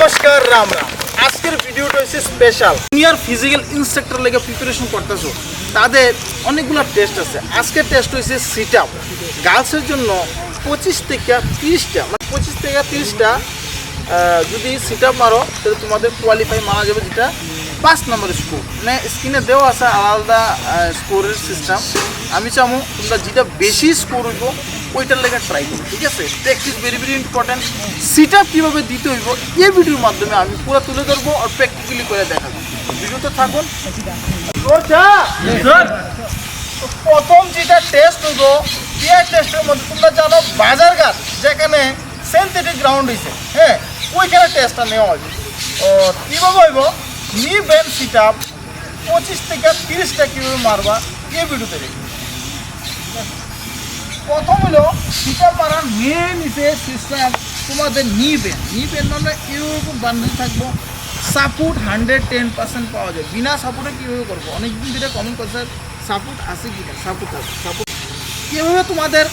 নমস্কার, রাম রাম। আজকের ভিডিওটা হচ্ছে স্পেশাল জুনিয়র ফিজিক্যাল ইনস্ট্রাক্টর লেগে প্রিপারেশন করতেছো, তাদের অনেকগুলো টেস্ট আছে। আজকের টেস্ট হয়েছে সিট আপ গার্লসের জন্য পঁচিশ থেকে তিরিশটা মানে পঁচিশ থেকে তিরিশটা যদি সিট আপ মারো, তাহলে তোমাদের কোয়ালিফাই মারা যাবে যেটা পাঁচ নম্বর স্কোর মানে স্ক্রিনে দেওয়া আছে আলাদা স্কোরের সিস্টেম আমি চাবো তোমরা যেটা বেশি স্কোর হইব ওইটার লেগে ট্রাই করব ঠিক আছে? Practice very very important sit up কীভাবে দিতে হইব এই ভিডিওর মাধ্যমে আমি পুরো তুলে ধরবো আর প্র্যাকটিক্যালি করে দেখাবো। ভিডিওতে থাকুন। প্রথম যেটা টেস্ট হইব পিয়ার টেস্টের মধ্যে তোমরা জানো বাজারঘাট যেখানে সিনথেটিক গ্রাউন্ড হয়েছে হ্যাঁ? ওইখানে টেস্টটা নেওয়া হইব। ও কীভাবে হইব? নি বেন সিট আপ পঁচিশ থেকে তিরিশটা কীভাবে মারবা এই ভিডিওতে দেখি প্রথম হলো মারার মেন ইসে সিস্টেম তোমাদের নি বেন নি বেন মানে এরকম বান্ধব থাকব? সাপোর্ট হান্ড্রেড টেন পার্সেন্ট পাওয়া যায়। বিনা সাপোর্টে কীভাবে করব? অনেকদিন ধরে কমেন্ট করছে সাপোর্ট আছে কি না? সাপোর্ট আছে, সাপোর্ট। কীভাবে তোমাদের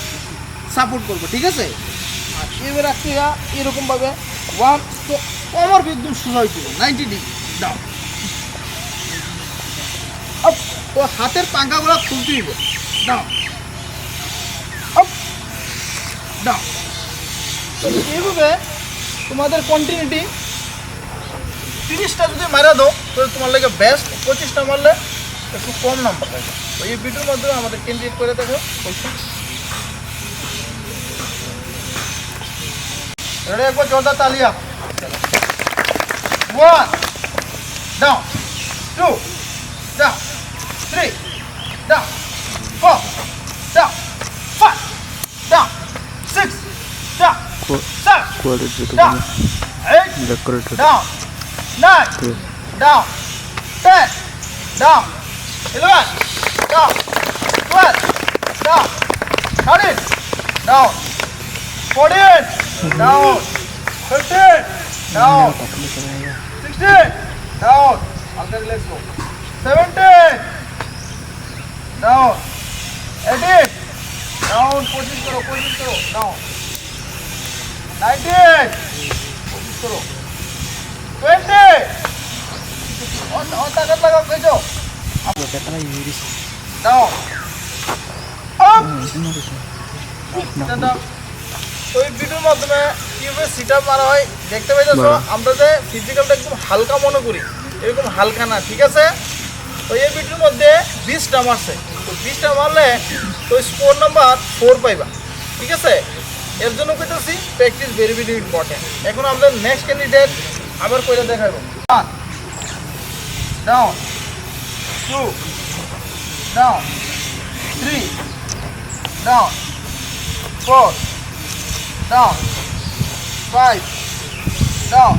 সাপোর্ট করব? ঠিক আছে? আর এবার রাখতে এরকমভাবে ওয়ান, তো কমর একদম সোজা হয়ে যাবে নাইনটি ডিগ্রি ডাউন ও হাতের পাঙ্খাগুলো খুলতে হইব ডাউন ডাউন তো এইভাবে তোমাদের কন্টিনিউটি তিরিশটা যদি মারা দাও, তাহলে তোমার লাগে বেস্ট পঁচিশটা মারলে একটু কম নাম্বার থাকে তো এই ভিডিওর মাধ্যমে আমাদের ক্যান্ডিডেট করে দেখো রেডি? একবার জোরদার তালিয়া one down two down three down four down quality देखो decorate down 9 down 10 down 11 down 12 down 13 down 14 down 15 down 16 down after let's go 17 down 18 down कोशिश करो कोशिश करो down নাইনটিন সতেরো টোয়েন্টি তাকাত লাগাও কেছো দাও তো এই ভিডিওর মাধ্যমে কীভাবে সিট মারা হয় দেখতে পাইতেছ আমরা যে ফিজিক্যালটা একদম হালকা মনে করি এরকম হালকা না ঠিক আছে? তো এই ভিডিওর মধ্যে বিশটা মারছে তো বিশটা মারলে তো স্কোর নাম্বার ফোর পাইবা ঠিক আছে? এর জন্য কইতেছি প্র্যাকটিস ভেরি ভেরি ইম্পর্টেন্ট এখন আমাদের নেক্সট ক্যান্ডিডেট আবার কইরা দেখাবো। One down two down three down four down five down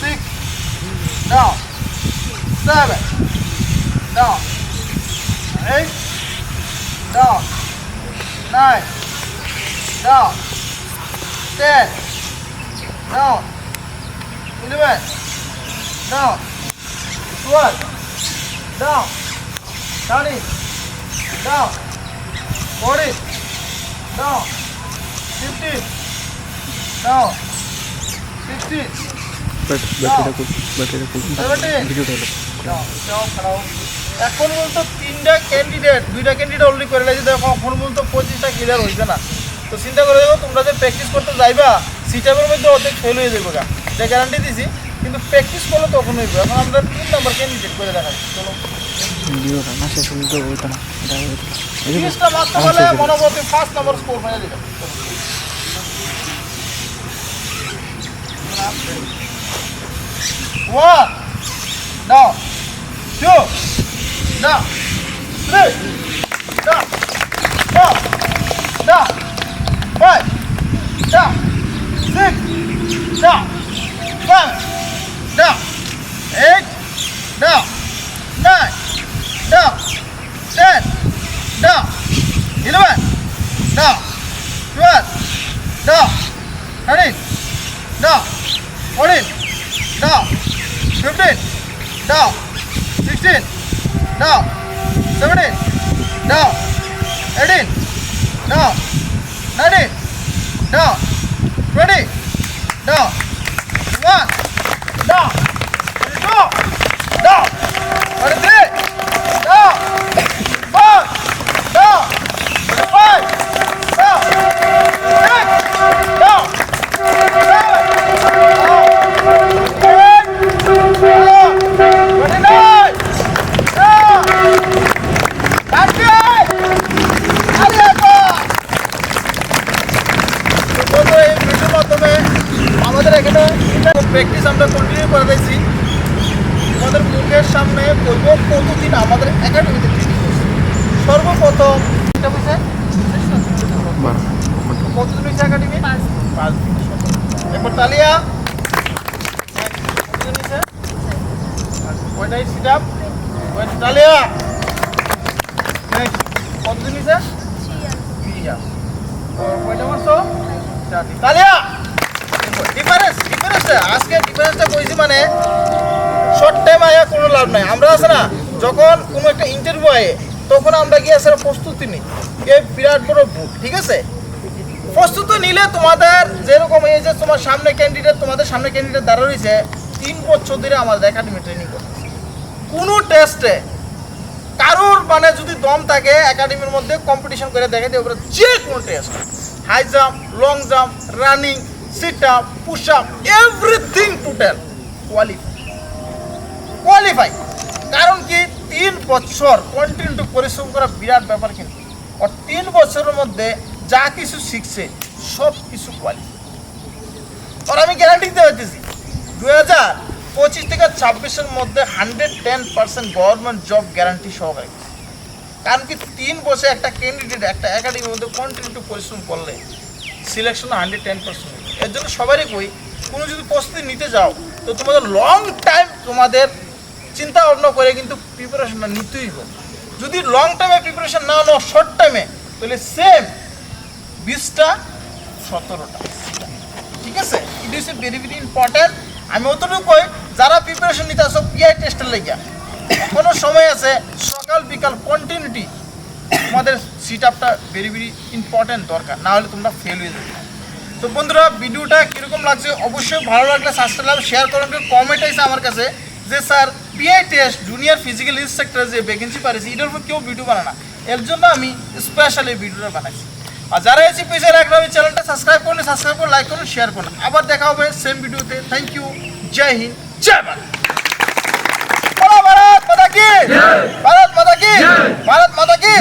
six down seven down eight down nine down, ten, down, eleven, down, twelve, down, thirteen, down, fourteen, down, fifteen, down, sixteen, ব্যাটারিটা খুব ব্যাটারিটা খুব seventeen, ভিডিওটা হলো down. যাও, খাড়াও। এখন বলতো তিনটা ক্যান্ডিডেট দুইটা ক্যান্ডিডেট অলরেডি করে লাগছে এখন বলতো পঁচিশটা ক্লিয়ার হয়েছে না তো চিন্তা করে দেখো তোমরা যে প্র্যাকটিস করতে যাইবা সিটাপের মধ্যে অর্ধেক ফেল হয়ে যাবে গা। যে গ্যারান্টি দিছি কিন্তু প্র্যাকটিস করলে তখন হইবে। এখন আমরা তিন নম্বর ক্যান্ডিডেট করে দেখাচ্ছি চলো। এটা তিরিশটা মারতে পারলে মনোবর্তী first number score five, six, eight, nine, ten, eleven, twelve, thirteen, fourteen, fifteen, sixteen, seventeen, eighteen. കേട്ടോ প্র্যাকটিস আমরা কন্টিনিউ করে দিয়েছি। আমাদের মুখের সামনে বলব কতদিন আমাদের একাডেমিতে ট্রেনিং করছে সর্বপ্রথম এটা বুঝছে বারো কতদিন হয়েছে একাডেমি? পাঁচ দিন। এরপর তালিয়া। কতদিন হয়েছে? কয়টাই সিট আপ কয়টা তালিয়া। Next, কতদিন হয়েছে? থ্রি ইয়ার কয়টা মাস তো চারটি তালিয়া! ডিফারেন্স ডিফারেন্সটা আজকে ডিফারেন্সটা কইছি মানে শর্ট টাইম আয়া কোনো লাভ নাই। আমরা আছে না, যখন কোনো একটা ইন্টারভিউ আয়ে, তখন আমরা গিয়ে আসলে প্রস্তুতি নিই। এ বিরাট বড় ভুল, ঠিক আছে? প্রস্তুতি নিলে তোমাদের যেরকম এই যে তোমার সামনে ক্যান্ডিডেট তোমাদের সামনে ক্যান্ডিডেট দাঁড়া রয়েছে, তিন বছর ধরে আমাদের একাডেমি ট্রেনিং করতেছে কোনো টেস্টে কারোর মানে যদি দম থাকে একাডেমির মধ্যে কম্পিটিশন করে দেখে ওপরে যে কোনো test high jump long jump running sit up push up everything total qualify qualify কারণ কি? তিন বছর কন্টিনিউ পরিশ্রম করা বিরাট ব্যাপার কিন্তু। আর তিন বছরের মধ্যে যা কিছু শিখছে, সব কিছু কোয়ালিফাই আর আমি গ্যারান্টি দিতে হইতেছি দু হাজার পঁচিশ থেকে ছাব্বিশের মধ্যে hundred ten percent government job guarantee সহকারে। কারণ কি? তিন বছর একটা ক্যান্ডিডেট একটা একাডেমির মধ্যে কন্টিনিউ পরিশ্রম করলে সিলেকশন হান্ড্রেড টেন পার্সেন্ট এর জন্য সবারই কই, কোনো যদি প্রস্তুতি নিতে যাও, তো তোমাদের লং টাইম তোমাদের চিন্তা ভাবনা করে কিন্তু প্রিপারেশনটা নিতেই হবে। যদি লং টাইমে প্রিপারেশন না নাও শর্ট টাইমে তাহলে সেম বিশটা সতেরোটা। ঠিক আছে? It is a very very important আমি অতটুকু কই, যারা প্রিপারেশন নিতে আসো পিআই টেস্টের লেগে কোনো সময় আছে, সকাল, বিকাল কন্টিনিউটি তোমাদের সিট আপটা ভেরি ভেরি ইম্পর্ট্যান্ট দরকার। না হলে তোমরা ফেল হয়ে যাবে। তো বন্ধুরা ভিডিওটা কীরকম লাগছে অবশ্যই ভালো লাগলে সাবস্ক্রাইব শেয়ার করুন কমেন্ট আছে আমার কাছে যে sir PI test junior physical instructor যে ভ্যাকেন্সি পারেছি এটার উপর কেউ ভিডিও বানায় না। এর জন্য আমি স্পেশাল এই ভিডিওটা বানাইছি। আর যারা এসে পেজে রাখলে আমি চ্যানেলটা সাবস্ক্রাইব করলে সাবস্ক্রাইব করে লাইক করুন শেয়ার করুন। আবার দেখা হবে সেম ভিডিওতে। থ্যাংক ইউ জয় হিন্দ জয় ভারত ভারত মাতা কি? ভারত মাতা কি? ভারত মাতা কি?